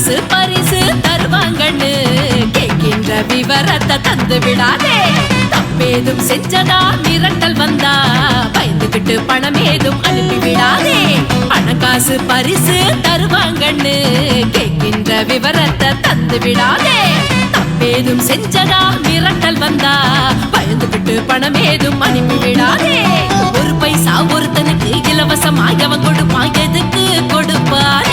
காசு பரிசு தருவாங்கன்னு கேட்கின்ற விவரத்தை தந்து விடாதே. தப்பேதும் செஞ்சதா மிரட்டல் வந்தா பயந்துகிட்டு பணம் ஏதும் அனுப்பி விடாதே. பணக்காசு பரிசு தருவாங்கன்னு கேட்கின்ற விவரத்தை தந்து விடாதே. தப்பேதும் செஞ்சதா மிரட்டல் வந்தா பயந்துகிட்டு பணம் ஏதும் அனுப்பி விடாதே. ஒரு பைசா ஒருத்தனுக்கு இலவசமாக அவன் கொடுப்பான். எதுக்கு கொடுப்பாரே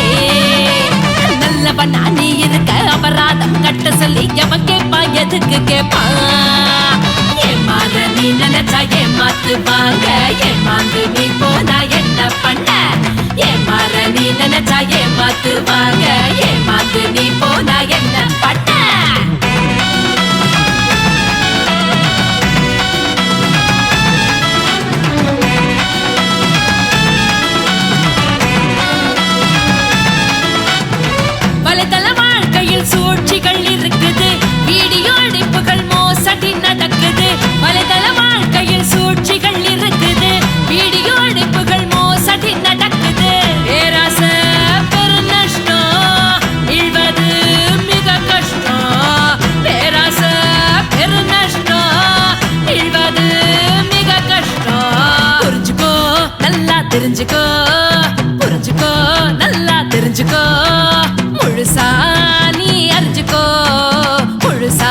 அபராதம் கட்ட சொல்லி எவன் கேப்பா? எதுக்கு கேப்பா? ஏமாற நீ நினைச்சா ஏமாத்துவாங்க. ஏமாந்து நீ போனா என்ன பண்ண? ஏமாற நீ நினைச்சா ஏமாத்துவாங்க. ஏமாந்து நீ போனா தெரிஞ்சுக்கோ புரிஞ்சுக்கோ நல்லா தெரிஞ்சுக்கோ. முழுசா நீ அறிஞ்சுக்கோ முழுசா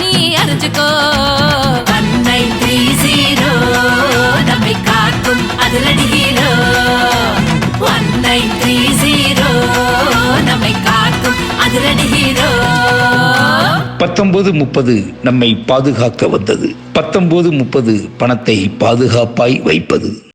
நீ அறிஞ்சுக்கோ. ஒன் த்ரீ ஜீரோ நம்மை காக்கும் அதிரடி ஹீரோ. ஒன் த்ரீ ஜீரோ நம்மை காக்கும் அதிரடி ஹீரோ. பத்தொன்பது முப்பது நம்மை பாதுகாக்க வந்தது. பத்தொன்பது முப்பது பணத்தை பாதுகாப்பாய் வைப்பது.